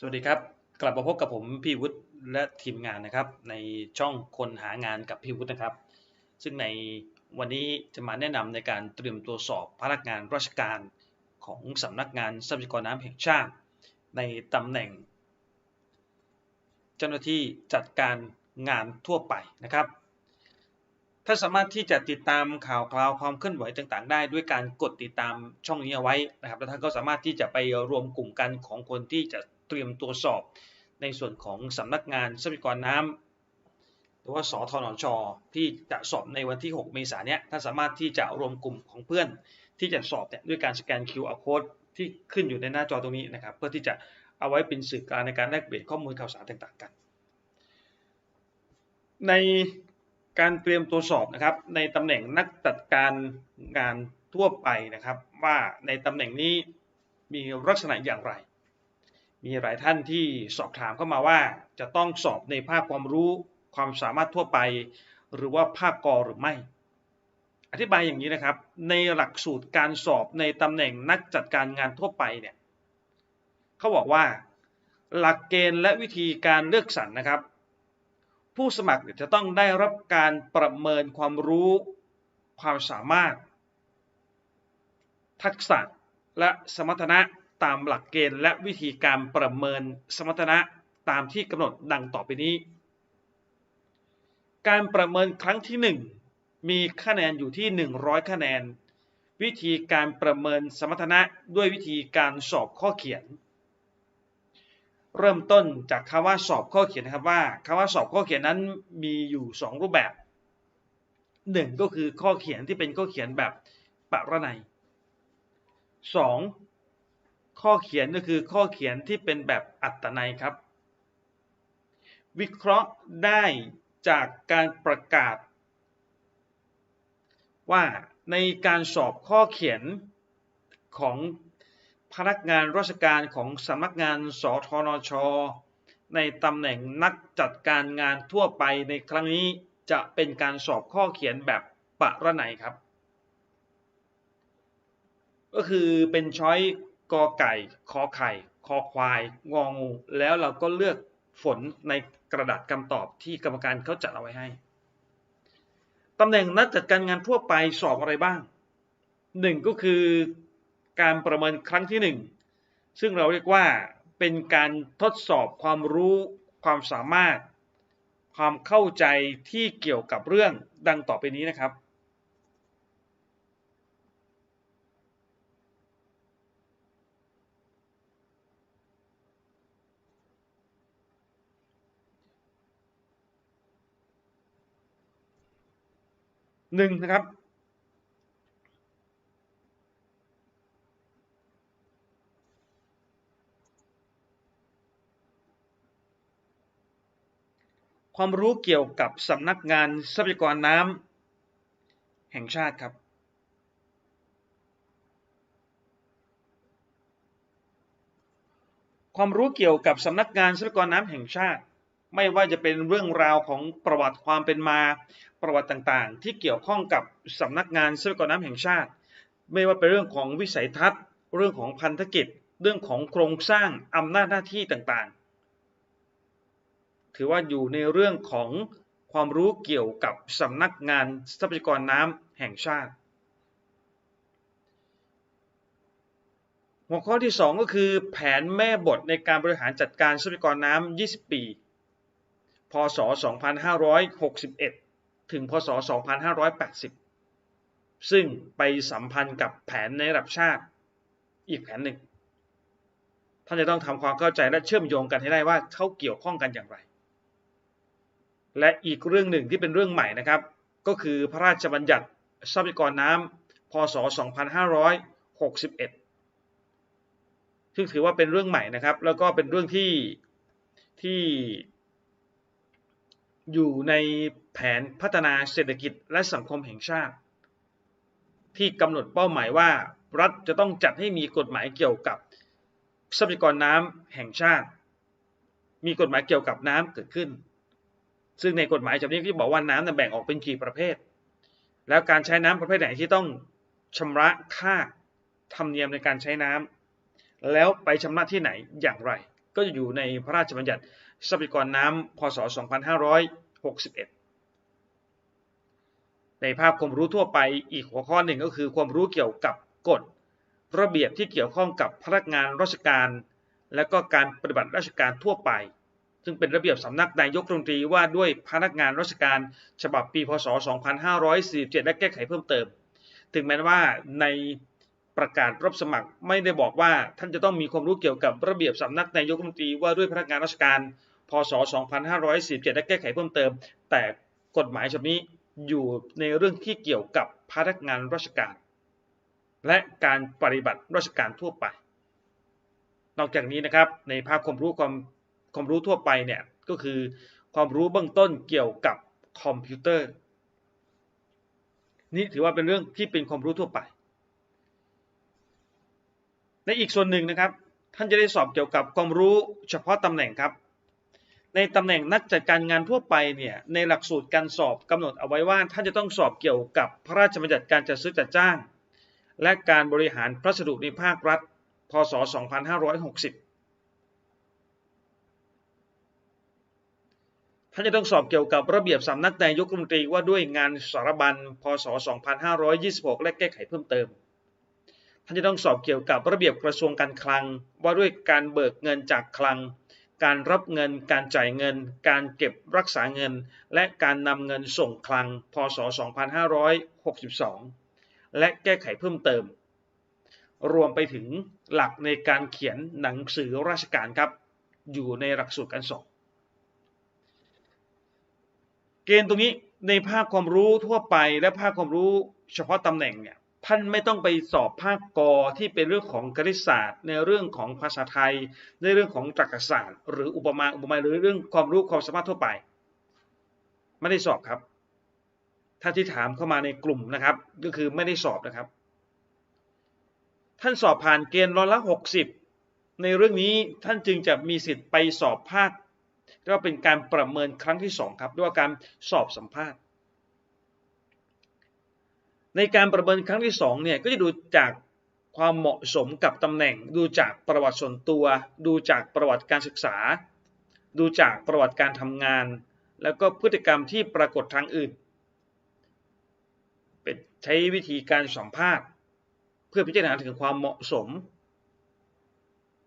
สวัสดีครับ กลับมาพบกับผมพี่วุฒิและทีมงานนะครับ ในช่องคนหางานกับพี่วุฒินะครับ ซึ่งในวันนี้จะมาแนะนำในการเตรียมตัวสอบพนักงานราชการของสำนักงานทรัพยากรน้ำแห่งชาติ ในตำแหน่ง เจ้าหน้าที่จัดการงานทั่วไปนะครับท่านสามารถที่จะติดตามข่าวคราวความเคลื่อนไหวต่างๆ ได้ด้วยการกดติดตามช่องนี้เอาไว้นะครับ แล้วท่านก็สามารถที่จะไปรวมกลุ่มกันของคนที่จะ เตรียมตัวสอบ ในส่วนของสำนักงานทรัพยากรน้ำหรือว่าสทนช ที่จะสอบในวันที่ 6 เมษายนนี้ท่านสามารถที่จะรวมกลุ่มของเพื่อน ที่จะสอบเนี่ยด้วยการสแกน QR code ที่ขึ้นอยู่ในหน้าจอตรงนี้นะครับ เพื่อที่จะเอาไว้เป็นสื่อกลางในการแลกเปลี่ยนข้อมูลข่าวสารต่างๆกัน ในการเตรียมตัวสอบนะครับ ในตำแหน่งนักจัดการงานทั่วไปนะครับ ว่าในตำแหน่งนี้มีลักษณะอย่างไร มีหลายท่านที่สอบถามเข้ามาว่า จะต้องสอบในภาคความรู้ความสามารถทั่วไป หรือว่าภาคกอหรือไม่ อธิบายอย่างนี้นะครับ ในหลักสูตรการสอบในตำแหน่งนักจัดการงานทั่วไปเนี่ยเขาบอกว่า หลักเกณฑ์และวิธีการเลือกสรรนะครับ ผู้สมัครจะต้องได้รับการประเมินความรู้ความสามารถ ทักษะและสมรรถนะ ตามหลักเกณฑ์และวิธีการประเมินสมรรถนะตามที่กำหนดดังต่อไปนี้ การประเมินครั้งที่ 1 มีคะแนนอยู่ที่ 100 คะแนน วิธีการประเมินสมรรถนะด้วยวิธีการสอบข้อเขียน เริ่มต้นจากคำว่าสอบข้อเขียนนะครับว่าคำว่าสอบข้อเขียนนั้นมีอยู่ 2 รูปแบบหนึ่งก็คือข้อเขียนที่เป็นข้อเขียนแบบปรนัยสอง ข้อเขียนก็คือข้อเขียนที่เป็นแบบอัตนัยครับ วิเคราะห์ได้จากการประกาศ ว่าในการสอบข้อเขียนของพนักงานราชการของสำนักงานสทนช ในตำแหน่งนักจัดการงานทั่วไปในครั้งนี้จะเป็นการสอบข้อเขียนแบบปะระไหนครับ ก็คือเป็นช้อย กอไก่คอไข่ คอควาย งองู แล้วเราก็เลือกฝนในกระดาษคำตอบที่กรรมการเขาจัดเอาไว้ให้ตำแหน่งนักจัดการงานทั่วไปสอบอะไรบ้างหนึ่งก็คือการประเมินครั้งที่1ซึ่งเราเรียกว่าเป็นการทดสอบความรู้ความสามารถ ความเข้าใจที่เกี่ยวกับเรื่องดังต่อไปนี้นะครับ หนึ่งนะครับ ความรู้เกี่ยวกับสำนักงานทรัพยากรน้ำแห่งชาติครับความรู้เกี่ยวกับสำนักงานทรัพยากรน้ำแห่งชาติ ไม่ว่าจะเป็นเรื่องราวของประวัติความเป็นมา ประวัติต่างๆ ที่เกี่ยวข้องกับสำนักงานทรัพยากรน้ำแห่งชาติ ไม่ว่าเป็นเรื่องของวิสัยทัศน์ เรื่องของพันธกิจ เรื่องของโครงสร้างอำนาจหน้าที่ต่างๆ ถือว่าอยู่ในเรื่องของความรู้เกี่ยวกับสำนักงานทรัพยากรน้ำแห่งชาติ หัวข้อที่ 2 ก็คือแผนแม่บทในการบริหารจัดการทรัพยากรน้ำ20 ปี พศ 2561 ถึงพศ 2580 ซึ่งไปสัมพันธ์กับแผนในระดับชาติอีกแผนหนึ่ง ท่านจะต้องทำความเข้าใจและเชื่อมโยงกันให้ได้ว่าเขาเกี่ยวข้องกันอย่างไร และอีกเรื่องหนึ่งที่เป็นเรื่องใหม่นะครับ ก็คือพระราชบัญญัติทรัพยากรน้ำพศ 2561 ซึ่งถือว่าเป็นเรื่องใหม่นะครับ แล้วก็เป็นเรื่องที่ที่ อยู่ในแผนพัฒนาเศรษฐกิจและสังคมแห่งชาติ ที่กำหนดเป้าหมายว่า รัฐจะต้องจัดให้มีกฎหมายเกี่ยวกับทรัพยากรน้ำแห่งชาติ มีกฎหมายเกี่ยวกับน้ำเกิดขึ้น ซึ่งในกฎหมายฉบับนี้ที่บอกว่าน้ำแบ่งออกเป็นกี่ประเภท แล้วการใช้น้ำประเภทไหนที่ต้องชำระค่าธรรมเนียมในการใช้น้ำแล้วไปชำระที่ไหนอย่างไร ก็จะอยู่ในพระราชบัญญัติทรัพยากรน้ำพศ 2561 ในภาพความรู้ทั่วไปอีกหัวข้อหนึ่งก็คือความรู้เกี่ยวกับกฎระเบียบที่เกี่ยวข้องกับพนักงานราชการ และก็การปฏิบัติราชการทั่วไป ซึ่งเป็นระเบียบสำนักนายกรัฐมนตรีว่าด้วยพนักงานราชการฉบับปีพศ 2547 และแก้ไขเพิ่มเติม ถึงแม้ว่าใน ประกาศรับสมัครไม่ได้บอกว่าท่านจะต้องมีความรู้เกี่ยวกับระเบียบสำนักนายกรัฐมนตรีว่าด้วยพนักงานราชการ พศ 2547และแก้ไขเพิ่มเติม แต่กฎหมายฉบับนี้อยู่ในเรื่องที่เกี่ยวกับพนักงานราชการ และการปฏิบัติราชการทั่วไป นอกจากนี้นะครับในภาคความรู้ความความรู้ทั่วไปเนี่ยก็คือความรู้เบื้องต้นเกี่ยวกับคอมพิวเตอร์ นี่ถือว่าเป็นเรื่องที่เป็นความรู้ทั่วไป ในอีกส่วนหนึ่งนะครับ ท่านจะได้สอบเกี่ยวกับความรู้เฉพาะตำแหน่งครับ ในตำแหน่งนักจัดการงานทั่วไปเนี่ยในหลักสูตรการสอบกำหนดเอาไว้ว่า ท่านจะต้องสอบเกี่ยวกับพระราชบัญญัติการจัดซื้อจัดจ้าง และการบริหารพัสดุในภาครัฐ พศ 2560ท่านจะต้องสอบเกี่ยวกับระเบียบสำนักนายกรัฐมนตรีว่าด้วยงานสารบัญพศ 2526 และแก้ไขเพิ่มเติม ท่านจะต้องสอบเกี่ยวกับระเบียบกระทรวงการคลัง ว่าด้วยการเบิกเงินจากคลัง การรับเงิน การจ่ายเงิน การเก็บรักษาเงิน และการนำเงินส่งคลัง พศ 2562 และแก้ไขเพิ่มเติม รวมไปถึงหลักในการเขียนหนังสือราชการครับ อยู่ในหลักสูตรการสอบ เกณฑ์ตรงนี้ในภาคความรู้ทั่วไปและภาคความรู้เฉพาะตำแหน่งเนี่ย ท่านไม่ต้องไปสอบภาคกอที่เป็นเรื่องของคณิตศาสตร์ ในเรื่องของภาษาไทย ในเรื่องของตรรกศาสตร์ หรืออุปมาอุปไมยหรือเรื่องความรู้ความสามารถทั่วไปไม่ได้สอบครับถ้านที่ถามเข้ามาในกลุ่มนะครับ ก็คือไม่ได้สอบนะครับ ท่านสอบผ่านเกณฑ์ร้อยละ60ในเรื่องนี้ท่านจึงจะมีสิทธิ์ไปสอบภาคเรียกว่าเป็นการประเมินครั้งที่2ครับด้วยการสอบสัมภาษณ์ ในการประเมินครั้งที่2เนี่ยก็จะดูจากความเหมาะสมกับตำแหน่ง ดูจากประวัติส่วนตัว ดูจากประวัติการศึกษา ดูจากประวัติการทำงาน แล้วก็พฤติกรรมที่ปรากฏทางอื่นเป็นใช้วิธีการสัมภาษณ์ เพื่อพิจารณาถึงความเหมาะสม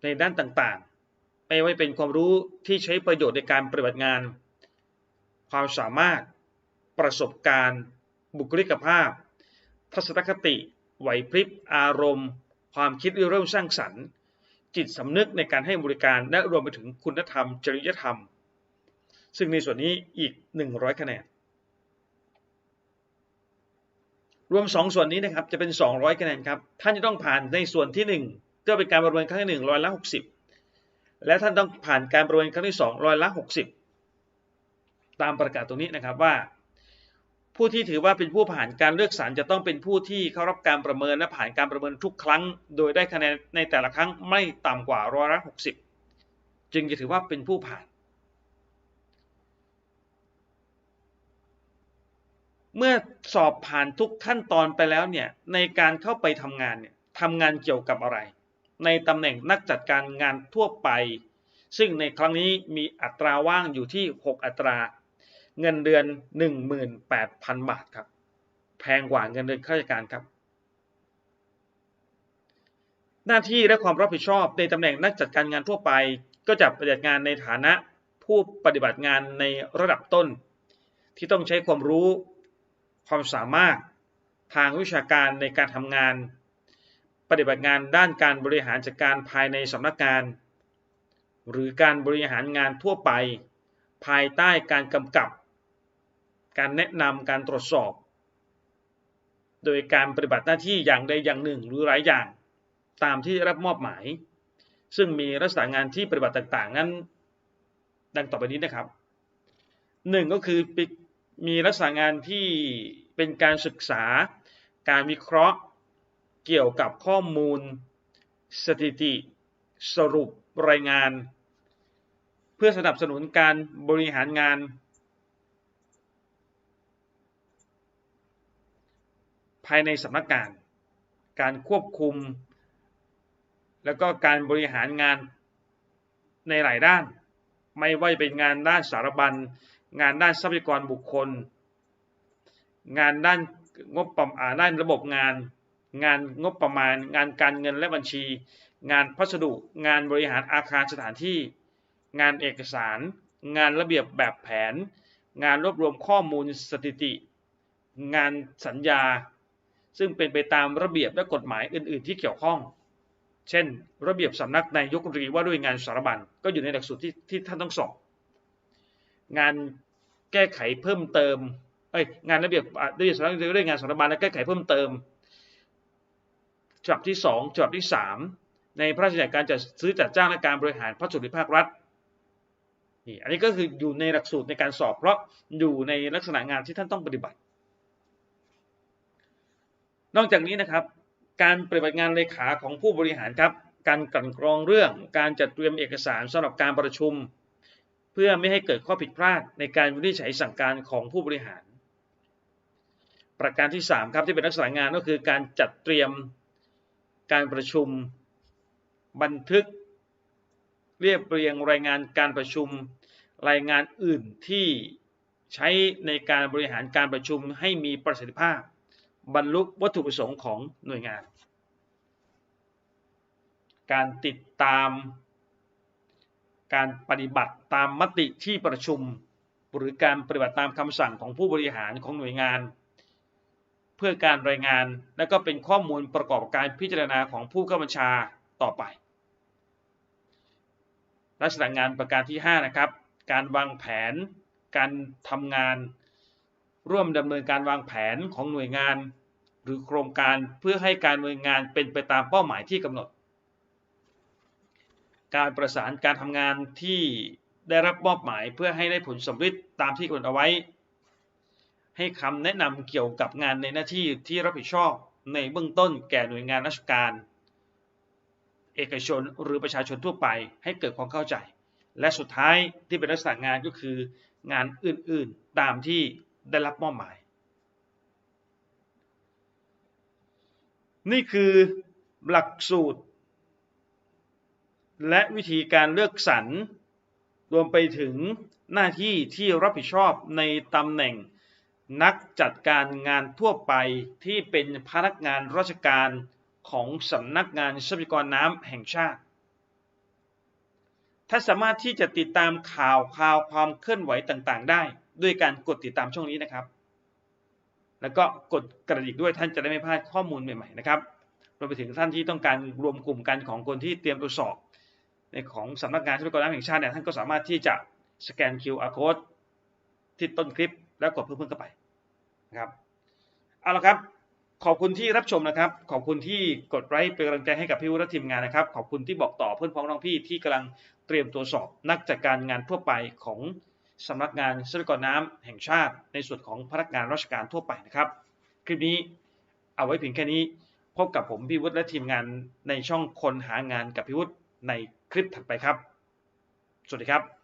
ในด้านต่างๆ ไม่ว่าเป็นความรู้ที่ใช้ประโยชน์ในการปฏิบัติงาน ความสามารถ ประสบการณ์ บุคลิกภาพ ทัศนคติ ไหวพริบ อารมณ์ ความคิดเริ่มสร้างสรรค์ จิตสำนึกในการให้บริการ และรวมไปถึงคุณธรรม จริยธรรม ซึ่งในส่วนนี้อีก 100 คะแนน รวม 2 ส่วนนี้นะครับจะเป็น 200 คะแนนครับ ท่านจะต้องผ่านในส่วนที่ 1 ก็เป็นการประเมินครั้งที่1ร้อยละ60และท่านต้องผ่านการประเมินครั้งที่2ร้อยละ60 ตามประกาศตรงนี้นะครับว่า ผู้ที่ถือว่าเป็นผู้ผ่านการเลือกสรรจะต้องเป็นผู้ที่เข้ารับการประเมินและผ่านการประเมินทุกครั้ง โดยได้คะแนนในแต่ละครั้งไม่ต่ำกว่าร้อยละ60จึงจะถือว่าเป็นผู้ผ่าน เมื่อสอบผ่านทุกขั้นตอนไปแล้วเนี่ยในการเข้าไปทำงานเนี่ยทำงานเกี่ยวกับอะไร ในตำแหน่งนักจัดการงานทั่วไป ซึ่งในครั้งนี้มีอัตราว่างอยู่ที่ 6 อัตรา เงินเดือน 18,000 บาทครับ แพงกว่าเงินเดือนข้าราชการครับ หน้าที่และความรับผิดชอบในตำแหน่งนักจัดการงานทั่วไป ก็จะปฏิบัติงานในฐานะผู้ปฏิบัติงานในระดับต้น ที่ต้องใช้ความรู้ ความสามารถทางวิชาการในการทำงาน ปฏิบัติงานด้านการบริหารจัดการภายในสำนักงาน หรือการบริหารงานทั่วไป ภายใต้การกำกับ การแนะนำการตรวจสอบ โดยการปฏิบัติหน้าที่อย่างใดอย่างหนึ่งหรือหลายอย่างตามที่รับมอบหมาย ซึ่งมีลักษณะงานที่ปฏิบัติต่างๆ นั้น ดังต่อไปนี้นะครับหนึ่งก็คือมีลักษณะงานที่เป็นการศึกษา การวิเคราะห์ เกี่ยวกับข้อมูล สถิติ สรุปรายงาน เพื่อสนับสนุนการบริหารงาน ภายในสำนักงาน การควบคุม แล้วก็การบริหารงานในหลายด้าน ไม่ว่าจะเป็นงานด้านสารบัญ งานด้านทรัพยากรบุคคล งานด้านงบประมาณด้านระบบงาน งานงบประมาณ งานการเงินและบัญชี งานพัสดุ งานบริหารอาคารสถานที่ งานเอกสาร งานระเบียบแบบแผน งานรวบรวมข้อมูลสถิติ งานสัญญา ซึ่งเป็นไปตามระเบียบและกฎหมายอื่น ๆ ที่เกี่ยวข้อง เช่น ระเบียบสำนักนายกรัฐมนตรีว่าด้วยงานสารบัญก็อยู่ในหลักสูตรที่ที่ท่านต้องสอบ งานแก้ไขเพิ่มเติมเอ้ยงานระเบียบอะระเบียบสำนักนายกด้วยงานสารบัญและแก้ไขเพิ่มเติมฉบับที่2ฉบับที่ 3 ในพระราชบัญญัติการจัดซื้อจัดจ้างและการบริหารพระสุริภาครัฐนี่อันนี้ก็คืออยู่ในหลักสูตรในการสอบเพราะอยู่ในลักษณะงานที่ท่านต้องปฏิบัติ นอกจากนี้นะครับการปฏิบัติงานเลขาของผู้บริหารครับ การกลั่นกรองเรื่อง การจัดเตรียมเอกสารสำหรับการประชุม เพื่อไม่ให้เกิดข้อผิดพลาดในการวินิจฉัยสั่งการของผู้บริหาร ประการที่ 3 ครับที่เป็นลักษณะงานก็คือการจัดเตรียมการประชุม บันทึก เรียบเรียงรายงานการประชุม รายงานอื่นที่ใช้ในการบริหารการประชุมให้มีประสิทธิภาพ บรรลุวัตถุประสงค์ของหน่วยงาน การติดตาม การปฏิบัติตามมติที่ประชุม หรือการปฏิบัติตามคำสั่งของผู้บริหารของหน่วยงาน เพื่อการรายงานและก็เป็นข้อมูลประกอบการพิจารณาของผู้ข้าบัญชาต่อไป ลักษณะงานประการที่ 5 นะครับ การวางแผน การทำงาน ร่วมดำเนินการวางแผนของหน่วยงาน หรือโครงการเพื่อให้การหน่วยงานเป็นไปตามเป้าหมายที่กำหนด การประสานการทำงานที่ได้รับมอบหมายเพื่อให้ได้ผลสำเร็จตามที่กำหนดเอาไว้ ให้คำแนะนำเกี่ยวกับงานในหน้าที่ที่รับผิดชอบในเบื้องต้นแก่หน่วยงานราชการ เอกชนหรือประชาชนทั่วไปให้เกิดความเข้าใจ และสุดท้ายที่เป็นลักษณะงานก็คืองานอื่นๆ ตามที่ ได้รับมอบหมาย นี่คือหลักสูตร และวิธีการเลือกสรรรวมไปถึงหน้าที่ที่รับผิดชอบในตำแหน่งนักจัดการงานทั่วไปที่เป็นพนักงานราชการของสำนักงานทรัพยากรน้ำแห่งชาติ ถ้าสามารถที่จะติดตามข่าวข่าวความเคลื่อนไหวต่างๆ ได้ ด้วยการกดติดตามช่องนี้นะครับ แล้วก็กดกระดิ่งด้วยท่านจะได้ไม่พลาดข้อมูลใหม่ๆนะครับรวมไปถึงท่านที่ต้องการรวมกลุ่มกันของคนที่เตรียมตรวจสอบ ในของสำนักงานทรัพยากรน้ำแห่งชาติเนี่ยท่านก็สามารถที่จะสแกน QR code ที่ต้นคลิปแล้วกดเพิ่มๆเข้าไปนะครับเอาละครับขอบคุณที่รับชมนะครับ ขอบคุณที่กดไลค์เป็นกำลังใจให้กับพี่วุฒิทีมงานนะครับ ขอบคุณที่บอกต่อเพื่อนพ้องน้องพี่ที่กำลังเตรียมตัวสอบนักจัดการงานทั่วไปของ สำนักงานทรัพยากรน้ำแห่งชาติในส่วนของพนักงานราชการทั่วไปนะครับ คลิปนี้เอาไว้เพียงแค่นี้ พบกับผมพี่วุฒิและทีมงานในช่องคนหางานกับพี่วุฒิในคลิปถัดไปครับ สวัสดีครับ